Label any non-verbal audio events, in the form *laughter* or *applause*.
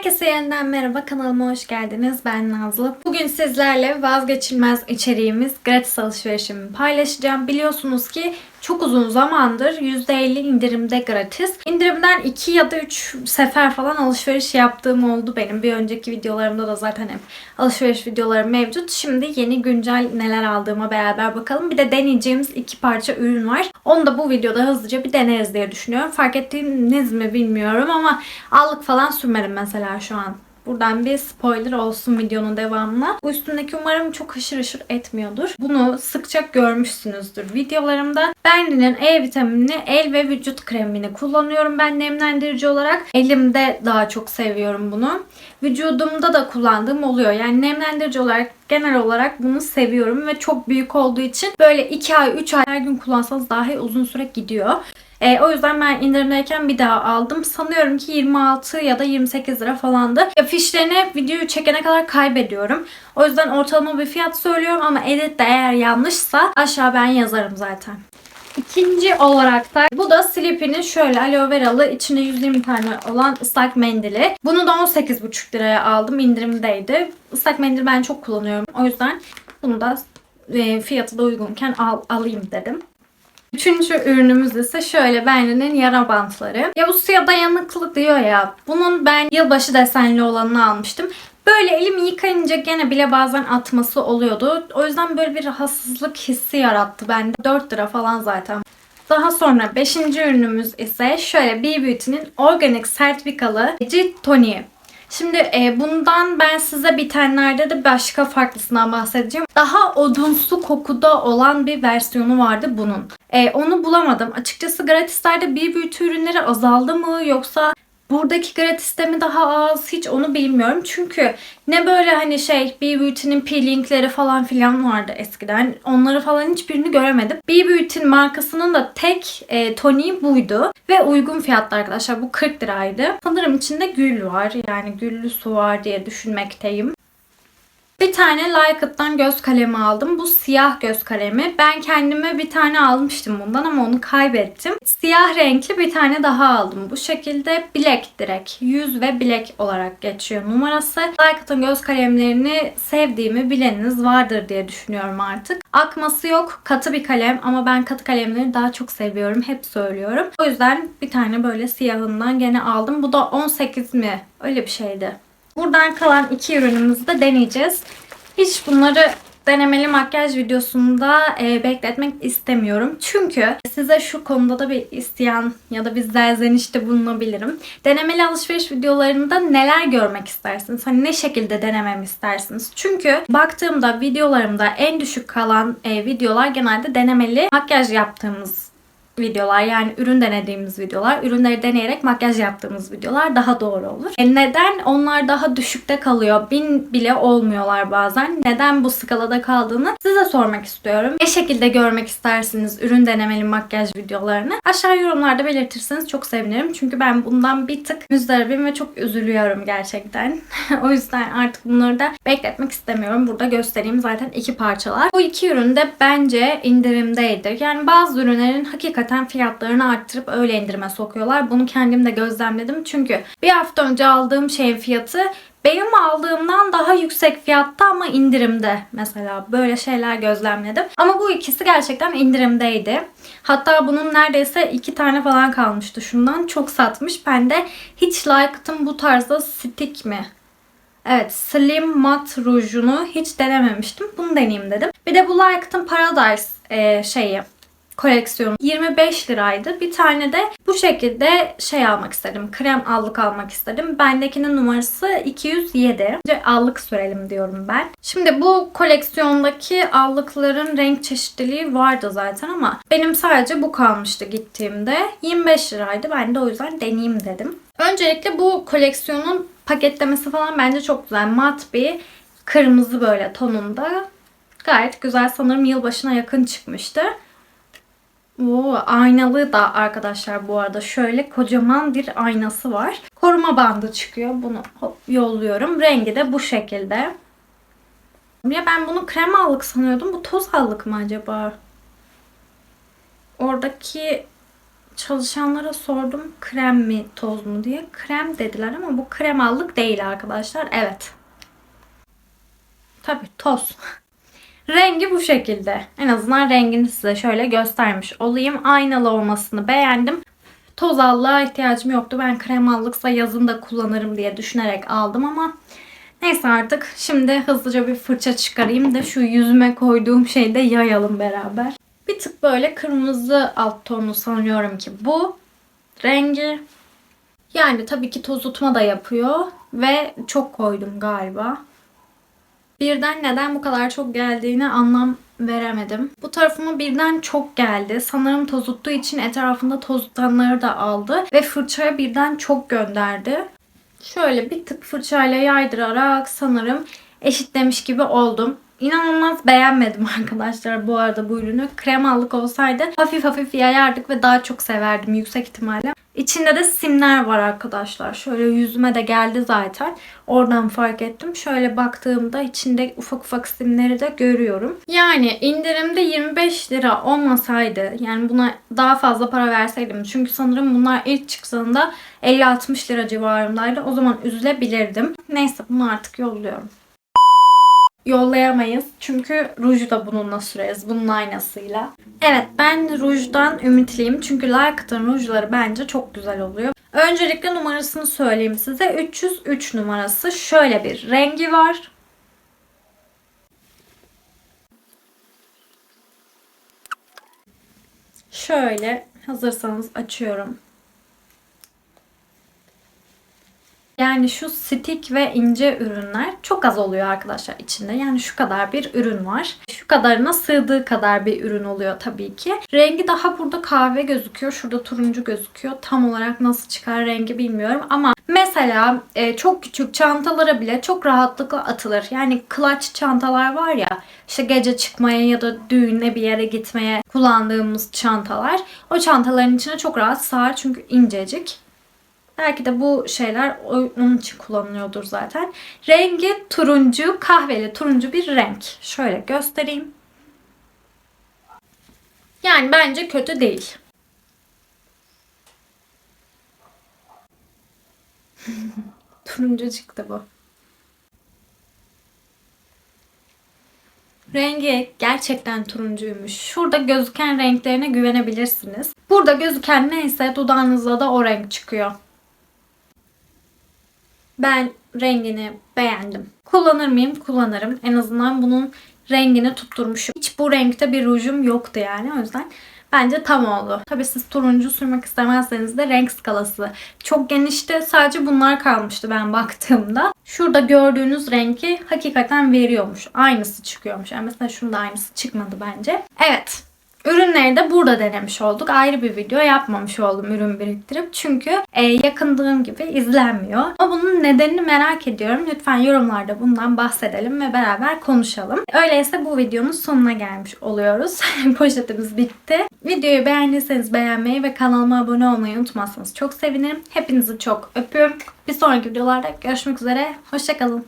Herkese yeniden merhaba kanalıma hoş geldiniz. Ben Nazlı. Bugün sizlerle vazgeçilmez içeriğimiz gratis alışverişimi paylaşacağım. Biliyorsunuz ki çok uzun zamandır %50 indirimde gratis. İndirimden 2 ya da 3 sefer falan alışveriş yaptığım oldu benim. Bir önceki videolarımda da zaten hep alışveriş videolarım mevcut. Şimdi yeni güncel neler aldığıma beraber bakalım. Bir de deneyeceğimiz iki parça ürün var. Onu da bu videoda hızlıca bir deneriz diye düşünüyorum. Fark ettiğiniz mi bilmiyorum ama allık falan sürmedim mesela şu an. Buradan bir spoiler olsun videonun devamına. Bu üstündeki umarım çok haşır haşır etmiyordur. Bunu sıkça görmüşsünüzdür videolarımda. Benli'nin E vitaminli el ve vücut kremini kullanıyorum ben nemlendirici olarak. Elimde daha çok seviyorum bunu. Vücudumda da kullandığım oluyor. Yani nemlendirici olarak genel olarak bunu seviyorum ve çok büyük olduğu için böyle 2 ay 3 ay her gün kullansanız dahi uzun süre gidiyor. E, o yüzden ben indirimdeyken bir daha aldım. Sanıyorum ki 26 ya da 28 lira falandı. Ya fişlerini videoyu çekene kadar kaybediyorum. O yüzden ortalama bir fiyat söylüyorum ama editte eğer yanlışsa aşağı ben yazarım zaten. İkinci olarak da bu da Sleepy'nin şöyle aloe veralı içinde 120 tane olan ıslak mendili. Bunu da 18,5 liraya aldım indirimdeydi. Islak mendil ben çok kullanıyorum. O yüzden bunu da e, fiyatı da uygunken al, alayım dedim. Üçüncü ürünümüz ise şöyle Benli'nin yara bantları. Ya bu suya dayanıklı diyor ya. Bunun ben yılbaşı desenli olanını almıştım. Böyle elimi yıkayınca gene bile bazen atması oluyordu. O yüzden böyle bir rahatsızlık hissi yarattı bende. 4 lira falan zaten. Daha sonra 5. ürünümüz ise şöyle B Beauty'nin organik sertifikalı cilt toniği. Şimdi e, bundan ben size bitenlerde de başka farklısından bahsedeceğim. Daha odunsu kokuda olan bir versiyonu vardı bunun. E, onu bulamadım. Açıkçası gratislerde bir beauty ürünleri azaldı mı yoksa Buradaki gratiste mi daha az hiç onu bilmiyorum. Çünkü ne böyle hani şey B Beauty'nin peelingleri falan filan vardı eskiden. Onları falan hiçbirini göremedim. B Beauty'nin markasının da tek e, toniği buydu. Ve uygun fiyatlı arkadaşlar. Bu 40 liraydı. Sanırım içinde gül var. Yani güllü su var diye düşünmekteyim. Bir tane Lycat'tan göz kalemi aldım. Bu siyah göz kalemi. Ben kendime bir tane almıştım bundan ama onu kaybettim. Siyah renkli bir tane daha aldım. Bu şekilde Black direkt. Yüz ve Black olarak geçiyor numarası. Lycat'ın göz kalemlerini sevdiğimi bileniniz vardır diye düşünüyorum artık. Akması yok. Katı bir kalem ama ben katı kalemleri daha çok seviyorum. Hep söylüyorum. O yüzden bir tane böyle siyahından gene aldım. Bu da 18 mi? Öyle bir şeydi. Buradan kalan iki ürünümüzü de deneyeceğiz. Hiç bunları denemeli makyaj videosunda e, bekletmek istemiyorum. Çünkü size şu konuda da bir isteyen ya da bir zerzenişte bulunabilirim. Denemeli alışveriş videolarında neler görmek istersiniz? Hani ne şekilde denememi istersiniz? Çünkü baktığımda videolarımda en düşük kalan e, videolar genelde denemeli makyaj yaptığımız videolar yani ürün denediğimiz videolar, ürünleri deneyerek makyaj yaptığımız videolar daha doğru olur. E neden onlar daha düşükte kalıyor? Bin bile olmuyorlar bazen. Neden bu skalada kaldığını size sormak istiyorum. Ne şekilde görmek istersiniz ürün denemeli makyaj videolarını? Aşağı yorumlarda belirtirseniz çok sevinirim. Çünkü ben bundan bir tık müzdaribim ve çok üzülüyorum gerçekten. *laughs* o yüzden artık bunları da bekletmek istemiyorum. Burada göstereyim zaten iki parçalar. Bu iki ürün de bence indirimdeydi. Yani bazı ürünlerin hakikaten hakikaten fiyatlarını arttırıp öyle indirime sokuyorlar. Bunu kendim de gözlemledim. Çünkü bir hafta önce aldığım şeyin fiyatı benim aldığımdan daha yüksek fiyatta ama indirimde mesela böyle şeyler gözlemledim. Ama bu ikisi gerçekten indirimdeydi. Hatta bunun neredeyse iki tane falan kalmıştı şundan. Çok satmış. Ben de hiç like'tım bu tarzda stick mi? Evet Slim Matte Rouge'unu hiç denememiştim. Bunu deneyeyim dedim. Bir de bu Like'tın Paradise e, şeyi koleksiyonu 25 liraydı. Bir tane de bu şekilde şey almak istedim. Krem allık almak istedim. Bendekinin numarası 207. Önce allık sürelim diyorum ben. Şimdi bu koleksiyondaki allıkların renk çeşitliliği vardı zaten ama benim sadece bu kalmıştı gittiğimde. 25 liraydı. Ben de o yüzden deneyeyim dedim. Öncelikle bu koleksiyonun paketlemesi falan bence çok güzel. Mat bir kırmızı böyle tonunda. Gayet güzel. Sanırım yılbaşına yakın çıkmıştı. Oo, aynalı da arkadaşlar bu arada şöyle kocaman bir aynası var. Koruma bandı çıkıyor. Bunu hop yolluyorum. Rengi de bu şekilde. Ya ben bunu krem allık sanıyordum. Bu toz allık mı acaba? Oradaki çalışanlara sordum krem mi toz mu diye. Krem dediler ama bu kremallık değil arkadaşlar. Evet. Tabii toz. *laughs* Rengi bu şekilde. En azından rengini size şöyle göstermiş olayım. Aynalı olmasını beğendim. Toz allığa ihtiyacım yoktu. Ben krem allıksa yazın da kullanırım diye düşünerek aldım ama neyse artık. Şimdi hızlıca bir fırça çıkarayım da şu yüzüme koyduğum şeyi de yayalım beraber. Bir tık böyle kırmızı alt tonu sanıyorum ki bu rengi. Yani tabii ki toz tutma da yapıyor ve çok koydum galiba. Birden neden bu kadar çok geldiğini anlam veremedim. Bu tarafıma birden çok geldi. Sanırım tozuttuğu için etrafında tozuttanları da aldı. Ve fırçaya birden çok gönderdi. Şöyle bir tık fırçayla yaydırarak sanırım eşitlemiş gibi oldum. İnanılmaz beğenmedim *laughs* arkadaşlar bu arada bu ürünü. Kremallık olsaydı hafif hafif yayardık ve daha çok severdim yüksek ihtimalle. İçinde de simler var arkadaşlar. Şöyle yüzüme de geldi zaten. Oradan fark ettim. Şöyle baktığımda içinde ufak ufak simleri de görüyorum. Yani indirimde 25 lira olmasaydı yani buna daha fazla para verseydim. Çünkü sanırım bunlar ilk çıktığında 50-60 lira civarındaydı. O zaman üzülebilirdim. Neyse bunu artık yolluyorum yollayamayız. Çünkü ruju da bununla süreriz. Bunun aynasıyla. Evet ben rujdan ümitliyim. Çünkü Lycat'ın rujları bence çok güzel oluyor. Öncelikle numarasını söyleyeyim size. 303 numarası. Şöyle bir rengi var. Şöyle hazırsanız açıyorum. Yani şu stick ve ince ürünler çok az oluyor arkadaşlar içinde. Yani şu kadar bir ürün var. Şu kadarına sığdığı kadar bir ürün oluyor tabii ki. Rengi daha burada kahve gözüküyor. Şurada turuncu gözüküyor. Tam olarak nasıl çıkar rengi bilmiyorum ama mesela e, çok küçük çantalara bile çok rahatlıkla atılır. Yani clutch çantalar var ya işte gece çıkmaya ya da düğüne bir yere gitmeye kullandığımız çantalar. O çantaların içine çok rahat sığar çünkü incecik. Belki de bu şeyler onun için kullanılıyordur zaten. Rengi turuncu, kahveli turuncu bir renk. Şöyle göstereyim. Yani bence kötü değil. *laughs* turuncu çıktı bu. Rengi gerçekten turuncuymuş. Şurada gözüken renklerine güvenebilirsiniz. Burada gözüken neyse dudağınızda da o renk çıkıyor. Ben rengini beğendim. Kullanır mıyım? Kullanırım. En azından bunun rengini tutturmuşum. Hiç bu renkte bir rujum yoktu yani. O yüzden bence tam oldu. Tabii siz turuncu sürmek istemezseniz de renk skalası çok genişti. Sadece bunlar kalmıştı ben baktığımda. Şurada gördüğünüz renki hakikaten veriyormuş. Aynısı çıkıyormuş. Yani mesela şunda aynısı çıkmadı bence. Evet. Ürünleri de burada denemiş olduk. Ayrı bir video yapmamış oldum ürün biriktirip. Çünkü e, yakındığım gibi izlenmiyor. Ama bunun nedenini merak ediyorum. Lütfen yorumlarda bundan bahsedelim ve beraber konuşalım. Öyleyse bu videonun sonuna gelmiş oluyoruz. *laughs* Poşetimiz bitti. Videoyu beğendiyseniz beğenmeyi ve kanalıma abone olmayı unutmazsanız çok sevinirim. Hepinizi çok öpüyorum. Bir sonraki videolarda görüşmek üzere. Hoşçakalın.